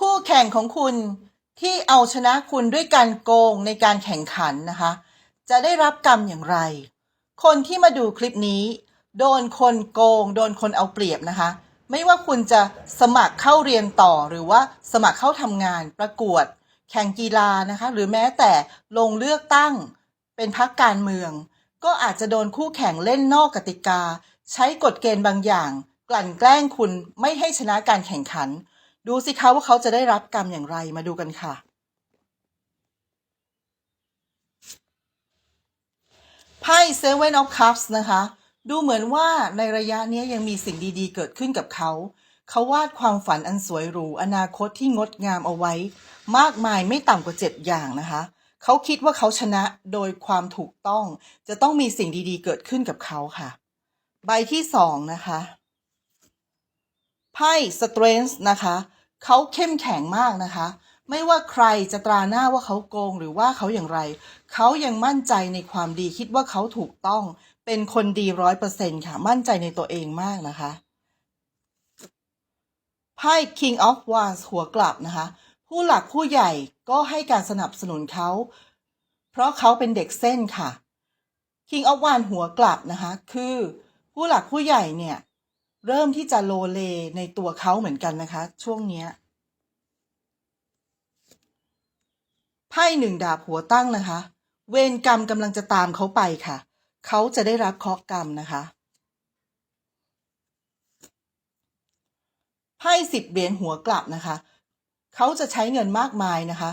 คู่แข่งของคุณที่เอาชนะคุณด้วยการโกงในการแข่งขันนะคะ จะได้รับกรรมอย่างไร คนที่มาดูคลิปนี้ โดนคนโกง โดนคนเอาเปรียบนะคะ ไม่ว่าคุณจะสมัครเข้าเรียนต่อหรือว่าสมัครเข้าทำงานประกวด แข่งกีฬานะคะ หรือแม้แต่ลงเลือกตั้ง เป็นพักการเมือง ก็อาจจะโดนคู่แข่งเล่นนอกกติกา ใช้กฎเกณฑ์บางอย่าง กลั่นแกล้งคุณไม่ให้ชนะการแข่งขัน ดูสิคะว่าเขาจะได้รับกรรมอย่างไรมาดูกันค่ะ ไพ่ Seven of Cups นะคะ ดูเหมือนว่าในระยะนี้ยังมีสิ่งดีๆ เกิดขึ้นกับเขา เขาวาดความฝันอันสวยหรู อนาคตที่งดงามเอาไว้ มากมายไม่ต่ำกว่า 7 อย่างนะคะเขาคิดว่าเขาชนะโดยความถูกต้อง จะต้องมีสิ่งดีๆ เกิดขึ้นกับเขาค่ะ ใบที่สองนะคะไพ่ Strength นะคะ เขาเข้มแข็งมากนะคะ ไม่ว่าใครจะตราหน้าว่าเขาโกงหรือว่าเขาอย่างไร เขายังมั่นใจในความดีคิดว่าเขาถูกต้อง เป็นคนดีร้อยเปอร์เซ็นค่ะ มั่นใจในตัวเองมากนะคะไพ่ King of Wands หัวกลับนะคะ ผู้หลักผู้ใหญ่ก็ให้การสนับสนุนเขา เพราะเขาเป็นเด็กเส้นค่ะ King of Wands หัวกลับนะคะ คือผู้หลักผู้ใหญ่เนี่ย เริ่มที่จะโลเลในตัวเขาเหมือนกันนะคะ ช่วงเนี้ยไพ่หนึ่งดาบหัวตั้งนะคะ เวรกรรมกำลังจะตามเขาไปค่ะ เขาจะได้รับเคราะกรรมนะคะไพ่สิบเหรียญหัวกลับนะคะ เขาจะใช้เงินมากมายนะคะ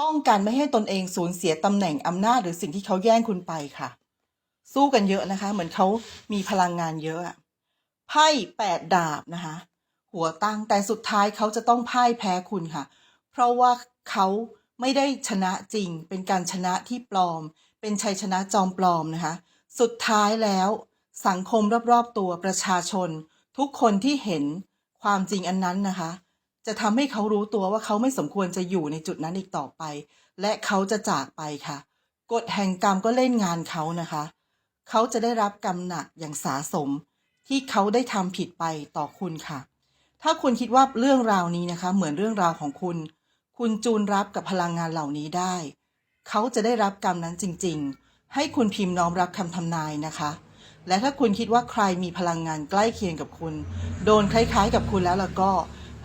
ป้องกันไม่ให้ตนเองสูญเสียตำแหน่งอำนาจหรือสิ่งที่เขาแย่งคุณไปค่ะ สู้กันเยอะนะคะ เหมือนเขามีพลังงานเยอะอะ ไพ่แปดดาบนะคะ หัวตั้งแต่สุดท้ายเขาจะต้องพ่ายแพ้คุณค่ะ เพราะว่าเขาไม่ได้ชนะจริง เป็นการชนะที่ปลอม เป็นชัยชนะจอมปลอมนะคะ สุดท้ายแล้วสังคมรอบๆตัวประชาชน ทุกคนที่เห็นความจริงอันนั้นนะคะ จะทำให้เขารู้ตัวว่าเขาไม่สมควรจะอยู่ในจุดนั้นอีกต่อไป และเขาจะจากไปค่ะกฎแห่งกรรมก็เล่นงานเขานะคะ เขาจะได้รับกรรมหนักอย่างสาสม ที่เขาได้ทำผิดไปต่อคุณค่ะ ถ้าคุณคิดว่าเรื่องราวนี้นะคะ เหมือนเรื่องราวของคุณ คุณจูนรับกับพลังงานเหล่านี้ได้ เขาจะได้รับกรรมนั้นจริง ๆ ให้คุณพิมพ์น้อมรับคำทำนายนะคะ และถ้าคุณคิดว่าใครมีพลังงานใกล้เคียงกับคุณ โดนคล้ายๆกับคุณแล้วล่ะก็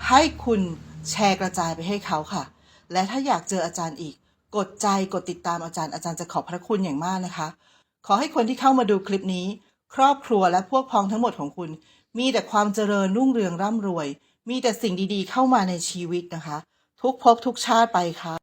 ให้คุณแชร์กระจายไปให้เขาค่ะ และถ้าอยากเจออาจารย์อีก กดใจกดติดตามอาจารย์อาจารย์จะขอบพระคุณอย่างมากนะคะ ขอให้คนที่เข้ามาดูคลิปนี้ ครอบครัวและพวกพ้องทั้งหมดของคุณ มีแต่ความเจริญรุ่งเรืองร่ำรวย มีแต่สิ่งดีๆ เข้ามาในชีวิตนะคะ ทุกภพทุกชาติไปค่ะ